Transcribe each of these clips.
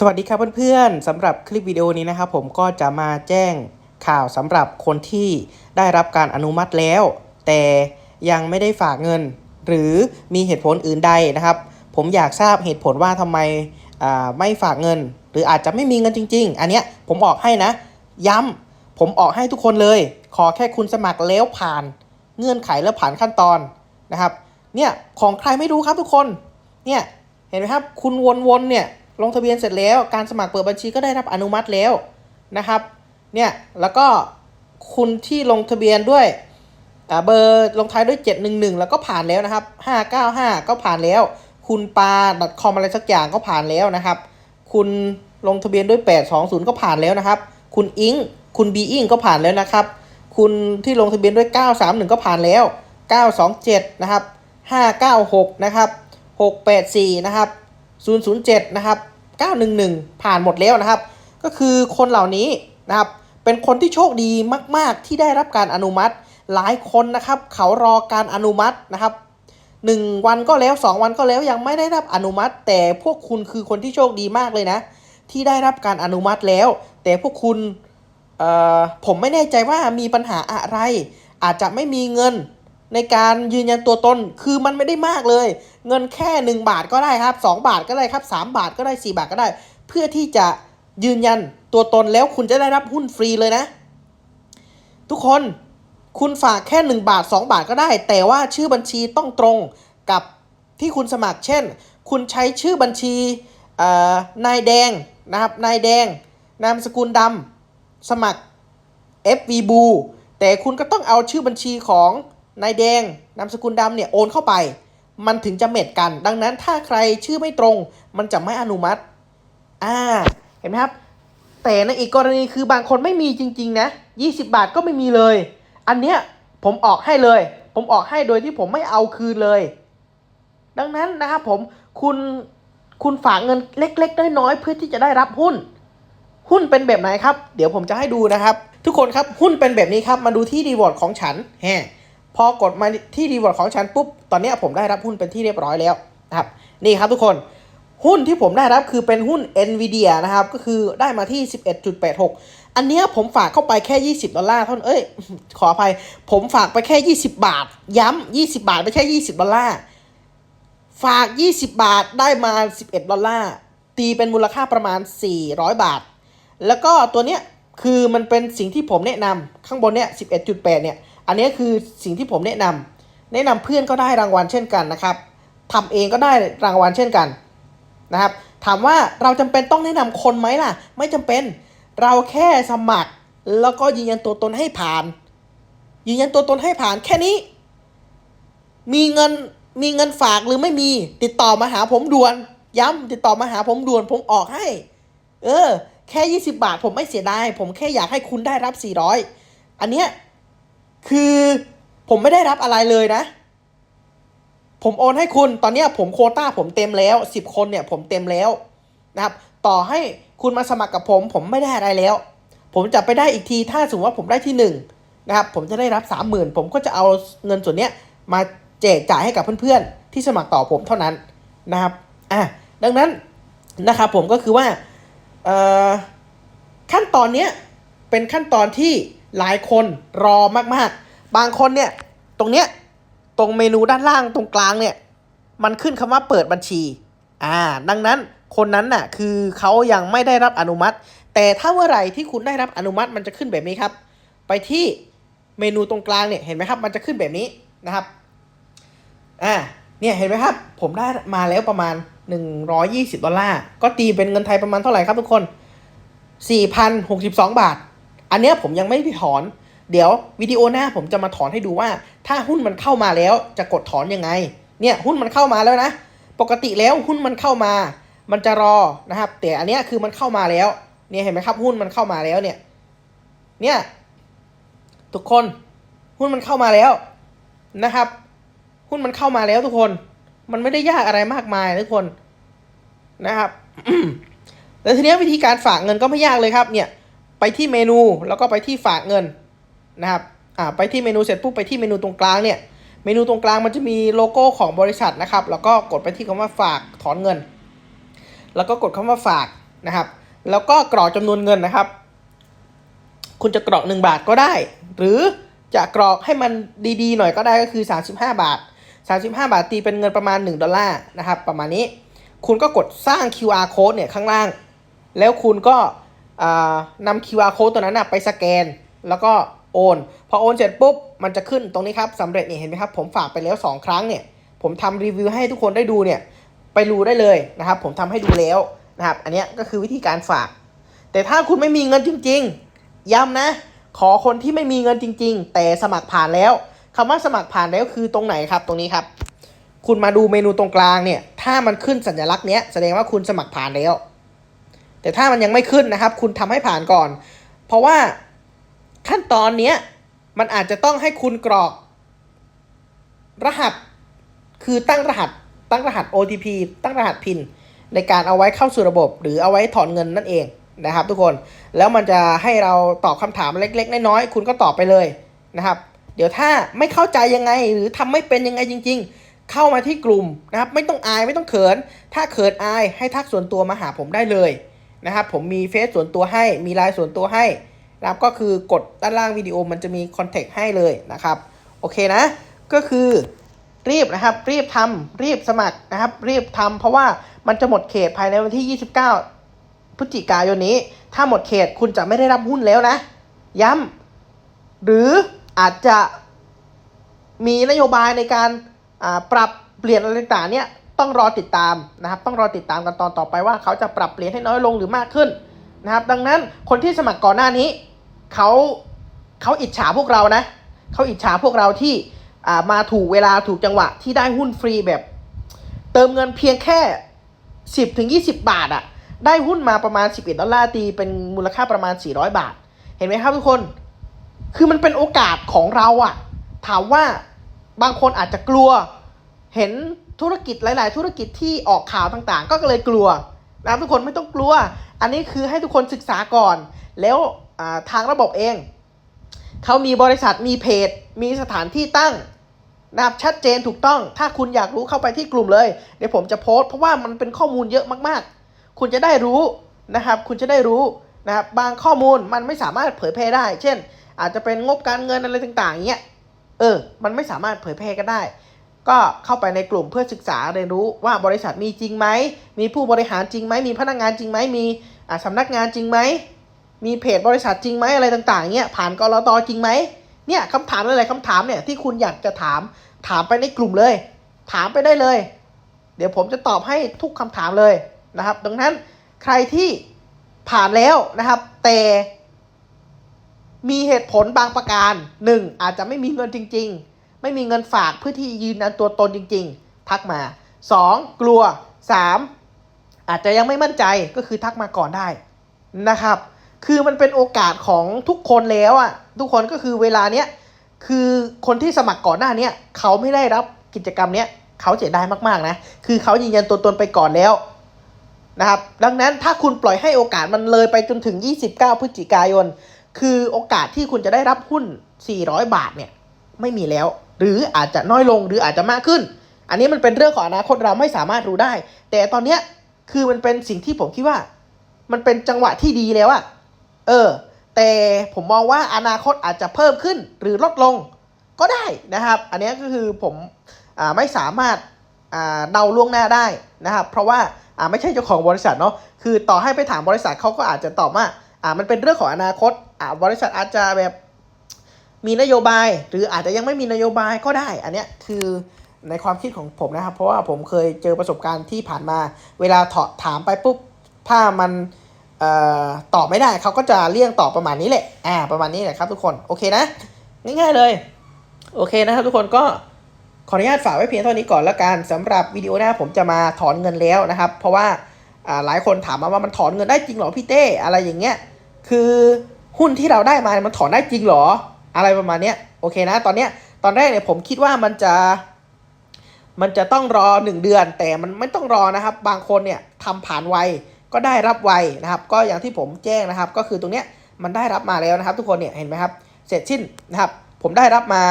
สวัสดีครับเพื่อนๆสำหรับคลิปวิดีโอนี้นะครับผมก็จะมาแจ้งข่าวสำหรับคนที่ได้รับการอนุมัติแล้ว แต่ยังไม่ได้ฝากเงิน หรือมีเหตุผลอื่นใดนะครับ ผมอยากทราบเหตุผลว่าทำไมไม่ฝากเงิน หรืออาจจะไม่มีเงินจริง ๆ อันเนี้ยผมออกให้นะ ย้ำผมออกให้ทุกคนเลย ขอแค่คุณสมัครแล้วผ่านเงื่อนไขและผ่านขั้นตอนนะครับเนี่ยของใครไม่รู้ครับทุกคนเนี่ยเห็นไหมครับคุณวนๆเนี่ย ลงทะเบียนเสร็จแล้ว การสมัครเปิดบัญชีก็ได้รับอนุมัติแล้วนะครับ เนี่ย แล้วก็คุณที่ลงทะเบียนด้วยเบอร์ลงท้ายด้วย 711 แล้วก็ผ่านแล้วนะครับ 595 ก็ผ่านแล้ว คุณปา .com อะไรสักอย่างก็ผ่านแล้วนะครับ คุณลงทะเบียนด้วย 820 ก็ผ่านแล้วนะครับ คุณอิงคุณบีอิงก็ผ่านแล้วนะครับ คุณที่ลงทะเบียนด้วย 931 ก็ผ่านแล้ว 927 นะครับ 596 นะครับ 684 นะครับ 007 นะครับ 911 ผ่านหมดแล้วนะครับ ก็คือคนเหล่านี้นะครับ เป็นคนที่โชคดีมาก ๆ ที่ได้รับการอนุมัติ หลายคนนะครับ เขารอการอนุมัตินะครับหนึ่งวันก็แล้วสองวันก็แล้วยังไม่ได้รับอนุมัติ แต่พวกคุณคือคนที่โชคดีมากเลยนะ ที่ได้รับการอนุมัติแล้ว แต่พวกคุณเอ่อผมไม่แน่ใจว่ามีปัญหาอะไร อาจจะไม่มีเงิน ในการยืนยันตัวตนคือมันไม่ได้มากเลย เงินแค่ 1 บาทก็ได้ครับ 2 บาทก็ได้ครับ 3 บาทก็ได้ 4 บาทก็ได้ เพื่อที่จะยืนยันตัวตนแล้วคุณจะได้รับหุ้นฟรีเลยนะ ทุกคนคุณฝากแค่ 1 บาท 2 บาทก็ได้ แต่ว่าชื่อบัญชีต้องตรงกับที่คุณสมัครเช่น คุณใช้ชื่อบัญชีนายแดงนะครับนายแดง นามสกุลดำสมัคร FV b o แต่คุณก็ต้องเอาชื่อบัญชีของ นายแดงนามสกุลดำเนี่ยโอนเข้าไป มันถึงจะเม็ดกัน ดังนั้นถ้าใครชื่อไม่ตรง มันจะไม่อนุมัติอ่าเห็นไหมครับ แต่ในอีกกรณีคือบางคนไม่มีจริง ๆ นะ 20 บาทก็ไม่มีเลย อันเนี้ยผมออกให้เลย ผมออกให้โดยที่ผมไม่เอาคืนเลย ดังนั้นนะครับผมคุณคุณฝากเงินเล็กๆน้อยๆเพื่อที่จะได้รับหุ้น หุ้นเป็นแบบไหนครับ เดี๋ยวผมจะให้ดูนะครับ ทุกคนครับหุ้นเป็นแบบนี้ครับ มาดูที่รีวอร์ดของฉันแฮ พอกดมาที่รีวอร์ดของฉันปุ๊บ ตอนนี้ผมได้รับหุ้นเป็นที่เรียบร้อยแล้วนะครับ นี่ครับทุกคน หุ้นที่ผมได้รับคือเป็นหุ้น NVIDIA นะครับ ก็คือได้มาที่ 11.86 อันนี้ผมฝากเข้าไปแค่ 20 ดอลลาร์เท่านั้นเอ้ย ขออภัย ผมฝากไปแค่ 20 บาท ย้ำ 20 บาทไปแค่ 20 ดอลลาร์ ฝาก 20 บาทได้มา 11 ดอลลาร์ ตีเป็นมูลค่าประมาณ 400 บาท แล้วก็ตัวเนี้ยคือมันเป็นสิ่งที่ผมแนะนำข้างบนเนี้ย11.8 เนี่ย อันนี้คือสิ่งที่ผมแนะนำแนะนำเพื่อนก็ได้รางวัลเช่นกันนะครับทำเองก็ได้รางวัลเช่นกันนะครับ ถามว่าเราจำเป็นต้องแนะนำคนไหมล่ะ ไม่จำเป็นเราแค่สมัคร แล้วก็ยืนยันตัวตนให้ผ่าน ยืนยันตัวตนให้ผ่านแค่นี้ มีเงินมีเงินฝากหรือไม่มีติดต่อมาหาผมด่วน ย้ำติดต่อมาหาผมด่วนผมออกให้ เออ แค่ 20 บาทผมไม่เสียดายผมแค่อยากให้คุณได้รับ 400 อันเนี้ย คือผมไม่ได้รับอะไรเลยนะ ผมโอนให้คุณตอนนี้ผมโคต้าผมเต็มแล้ว 10 คนเนี่ยผมเต็มแล้วนะครับ ต่อให้คุณมาสมัครกับผม ผมไม่ได้อะไรแล้ว ผมจะไปได้อีกทีถ้าสมมติว่าผมได้ที่หนึ่งนะครับ ผมจะได้รับ 30,000 ผมก็จะเอาเงินส่วนเนี้ยมาแจกจ่ายให้กับเพื่อนๆ ที่สมัครต่อผมเท่านั้นนะครับอะดังนั้นนะครับผมก็คือว่าเอ่อขั้นตอนเนี้ยเป็นขั้นตอนที่ หลายคนรอมากๆ บางคนเนี่ย ตรงเนี้ย ตรงเมนูด้านล่างตรงกลางเนี่ย มันขึ้นคำว่าเปิดบัญชี อ่า ดังนั้นคนนั้นน่ะ คือเขายังไม่ได้รับอนุมัติ แต่ถ้าเมื่อไหร่ที่คุณได้รับอนุมัติมันจะขึ้นแบบนี้ครับ ไปที่เมนูตรงกลางเนี่ย เห็นไหมครับ มันจะขึ้นแบบนี้นะครับ อ่า เนี่ย เห็นไหมครับ ผมได้มาแล้วประมาณ 120 ดอลลาร์ ก็ตีเป็นเงินไทยประมาณเท่าไหร่ครับทุกคน 4,062 บาท อันเนี้ยผมยังไม่ได้ถอน เดี๋ยววิดีโอหน้าผมจะมาถอนให้ดูว่า ถ้าหุ้นมันเข้ามาแล้วจะกดถอนยังไง เนี่ยหุ้นมันเข้ามาแล้วนะ ปกติแล้วหุ้นมันเข้ามา มันจะรอนะครับ แต่อันเนี้ยคือมันเข้ามาแล้ว เนี่ยเห็นไหมครับ หุ้นมันเข้ามาแล้วเนี่ย เนี่ยทุกคนหุ้นมันเข้ามาแล้วนะครับ หุ้นมันเข้ามาแล้วทุกคน มันไม่ได้ยากอะไรมากมายทุกคนนะครับแล้วทีนี้วิธีการฝากเงินก็ไม่ยากเลยครับ เนี่ย ไปที่เมนูแล้วก็ไปที่ฝากเงินนะครับอ่าไปที่เมนูเสร็จปุ๊บไปที่เมนูตรงกลางเนี่ยเมนูตรงกลางมันจะมีโลโก้ของบริษัทนะครับ แล้วก็กดไปที่คำว่าฝากถอนเงิน แล้วก็กดคำว่าฝากนะครับ แล้วก็กรอกจำนวนเงินนะครับ คุณจะกรอก 1 บาทก็ได้ หรือจะกรอกให้มันดีๆ หน่อยก็ได้ก็คือ 35 บาท 35 บาทตีเป็นเงินประมาณ 1 ดอลลาร์นะครับ ประมาณนี้ คุณก็กดสร้าง QR code เนี่ยข้างล่าง แล้วคุณก็ นำ QR code ตัวนั้นนะไปสแกน แล้วก็โอน พอโอนเสร็จปุ๊บ มันจะขึ้นตรงนี้ครับสำเร็จนี่เห็นไหมครับ ผมฝากไปแล้ว 2 ครั้งเนี่ย ผมทำรีวิวให้ทุกคนได้ดูเนี่ย ไปดูได้เลยนะครับ ผมทำให้ดูแล้วนะครับ อันนี้ก็คือวิธีการฝาก แต่ถ้าคุณไม่มีเงินจริง ๆ ย้ำนะ ขอคนที่ไม่มีเงินจริง ๆ แต่สมัครผ่านแล้วคำว่าสมัครผ่านแล้วคือตรงไหนครับ ตรงนี้ครับ คุณมาดูเมนูตรงกลางเนี่ย ถ้ามันขึ้นสัญลักษณ์เนี้ยแสดงว่าคุณสมัครผ่านแล้ว แต่ถ้ามันยังไม่ขึ้นนะครับ คุณทำให้ผ่านก่อน เพราะว่าขั้นตอนเนี้ยมันอาจจะต้องให้คุณกรอก รหัส คือตั้งรหัส ตั้งรหัส OTP ตั้งรหัส PIN ในการเอาไว้เข้าสู่ระบบ หรือเอาไว้ถอนเงินนั่นเองนะครับ ทุกคนแล้วมันจะให้เราตอบคำถามเล็ก ๆ น้อยๆคุณก็ตอบไปเลยนะครับ เดี๋ยวถ้าไม่เข้าใจยังไงหรือทำไม่เป็นยังไงจริง ๆ เข้ามาที่กลุ่มนะครับ ไม่ต้องอายไม่ต้องเขิน ถ้าเขินอายให้ทักส่วนตัวมาหาผมได้เลย นะครับผมมีเฟซส่วนตัวให้มีไลน์ส่วนตัวให้นะครับก็คือกดด้านล่างวิดีโอมันจะมีคอนแทคให้เลยนะครับโอเคนะ ก็คือรีบนะครับรีบทำรีบสมัครนะครับ รีบทำเพราะว่ามันจะหมดเขตภายในวันที่ 29 พฤศจิกายนนี้ ถ้าหมดเขตคุณจะไม่ได้รับหุ้นแล้วนะ ย้ำหรืออาจจะมีนโยบายในการปรับเปลี่ยนอะไรต่างๆเนี่ย ต้องรอติดตามนะครับ ต้องรอติดตามกันตอนต่อไปว่าเขาจะปรับเปลี่ยนให้น้อยลงหรือมากขึ้นนะครับ ดังนั้นคนที่สมัครก่อนหน้านี้เขาเขาอิจฉาพวกเรานะเขาอิจฉาพวกเราที่มาถูกเวลาถูกจังหวะที่ได้หุ้นฟรีแบบ เติมเงินเพียงแค่ 10ถึง20 บาทอะได้หุ้นมาประมาณ 11ดอลลาร์ตีเป็นมูลค่าประมาณ 400 บาท เห็นไหมครับทุกคน คือมันเป็นโอกาสของเราอะถามว่าบางคนอาจจะกลัว เห็นธุรกิจหลาย ๆ ธุรกิจที่ออกข่าวต่าง ๆ ก็เลยกลัวนะทุกคนไม่ต้องกลัว อันนี้คือให้ทุกคนศึกษาก่อน แล้วทางระบบเอง เขามีบริษัทมีเพจ มีสถานที่ตั้งนะครับชัดเจนถูกต้อง ถ้าคุณอยากรู้เข้าไปที่กลุ่มเลย เดี๋ยวผมจะโพสต์เพราะว่ามันเป็นข้อมูลเยอะมากๆ คุณจะได้รู้นะครับ คุณจะได้รู้นะครับ บางข้อมูลมันไม่สามารถเผยแพร่ได้ เช่น อาจจะเป็นงบการเงินอะไรต่าง ๆเงี้ย เออ มันไม่สามารถเผยแพร่กันได้ ก็เข้าไปในกลุ่มเพื่อศึกษาเรียนรู้ว่าบริษัทมีจริงไหม มีผู้บริหารจริงไหม มีพนักงานจริงไหม มีอ่าสำนักงานจริงไหม มีเพจบริษัทจริงไหมอะไรต่างๆเงี้ยผ่านกรอตจริงไหมเนี่ยคำถามหลายๆคำถามเนี่ยที่คุณอยากจะถามถามไปในกลุ่มเลย ถามไปได้เลย เดี๋ยวผมจะตอบให้ทุกคำถามเลยนะครับ ดังนั้นใครที่ผ่านแล้วนะครับ แต่มีเหตุผลบางประการหนึ่งอาจจะไม่มีเงินจริง ๆ ไม่มีเงินฝากเพื่อที่ยืนยันตัวตนจริง ๆ ทักมาสองกลัวสามอาจจะยังไม่มั่นใจก็คือทักมาก่อนได้นะครับ คือมันเป็นโอกาสของทุกคนแล้วอะทุกคนก็คือเวลาเนี้ยคือคนที่สมัครก่อนหน้าเนี้ยเขาไม่ได้รับกิจกรรมเนี้ยเขาเสียดายมากๆนะคือเขายืนยันตัวตนไปก่อนแล้วนะครับดังนั้นถ้าคุณปล่อยให้โอกาสมันเลยไปจนถึง 29 พฤศจิกายน คือโอกาสที่คุณจะได้รับหุ้น 400 บาทเนี่ย ไม่มีแล้ว หรืออาจจะน้อยลงหรืออาจจะมากขึ้น อันนี้มันเป็นเรื่องของอนาคตเราไม่สามารถรู้ได้ แต่ตอนเนี้ยคือมันเป็นสิ่งที่ผมคิดว่า มันเป็นจังหวะที่ดีแล้วอะเออ แต่ผมมองว่าอนาคตอาจจะเพิ่มขึ้นหรือลดลงก็ได้นะครับ อันนี้ก็คือผมอไม่สามารถเดาล่วงหน้าได้นะครับ เพราะว่าไม่ใช่เจ้าของบริษัทเนาะคือต่อให้ไปถามบริษัทเขาก็อาจจะตอบว่ามันเป็นเรื่องของอนาคตบริษัทอาจจะแบบ มีนโยบาย หรืออาจจะยังไม่มีนโยบายก็ได้ อันเนี้ยคือในความคิดของผมนะครับ เพราะว่าผมเคยเจอประสบการณ์ที่ผ่านมา เวลาถอถามไปปุ๊บ ถ้ามันออตอบไม่ได้เขาก็จะเลี่ยงตอบประมาณนี้แหละ อ่า ประมาณนี้แหละครับทุกคน โอเคนะ ง่ายๆเลย โอเคนะครับทุกคนก็ขออนุญาตฝากไว้เพียงเท่านี้ก่อนละกันสำหรับวิดีโอหน้าผมจะมาถอนเงินแล้วนะครับ เพราะว่าหลายคนถามมาว่ามันถอนเงินได้จริงหรอพี่เต้อะไรอย่างเงี้ย คือหุ้นที่เราได้มามันถอนได้จริงหรอ อะไรประมาณเนี้ยโอเคนะ ตอนเนี้ยตอนแรกเนี่ยผมคิดว่ามันจะมันจะต้องรอ 1 เดือน แต่มันไม่ต้องรอนะครับ บางคนเนี่ยทำผ่านไวก็ได้รับไวนะครับ ก็อย่างที่ผมแจ้งนะครับ ก็คือตรงเนี้ยมันได้รับมาแล้วนะครับ ทุกคนเนี่ยเห็นไหมครับ เสร็จสิ้นนะครับ ผมได้รับมา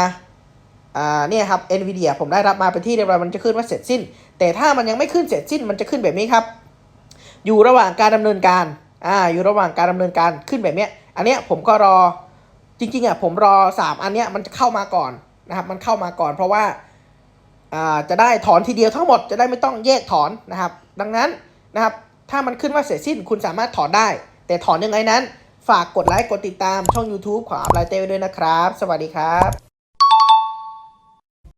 อ่าเนี่ยครับ NVIDIA ผมได้รับมาเป็นที่เรียบร้อยมันจะขึ้นว่าเสร็จสิ้น แต่ถ้ามันยังไม่ขึ้นเสร็จสิ้น มันจะขึ้นแบบนี้ครับ อยู่ระหว่างการดำเนินการอ่าอยู่ระหว่างการดำเนินการขึ้นแบบเนี้ยอันเนี้ยผมก็รอ จริงๆอะผมรอสามอันเนี้ยมันจะเข้ามาก่อนนะครับ มันเข้ามาก่อน เพราะว่าอ่าจะได้ถอนทีเดียวทั้งหมดจะได้ไม่ต้องแยกถอนนะครับ ดังนั้นนะครับถ้ามันขึ้นว่าเสร็จสิ้นคุณสามารถถอนได้ แต่ถอนยังไงนั้น ฝากกดไลค์กดติดตามช่อง YouTube ของอัพไลเต้ไว้ด้วยนะครับ สวัสดีครับ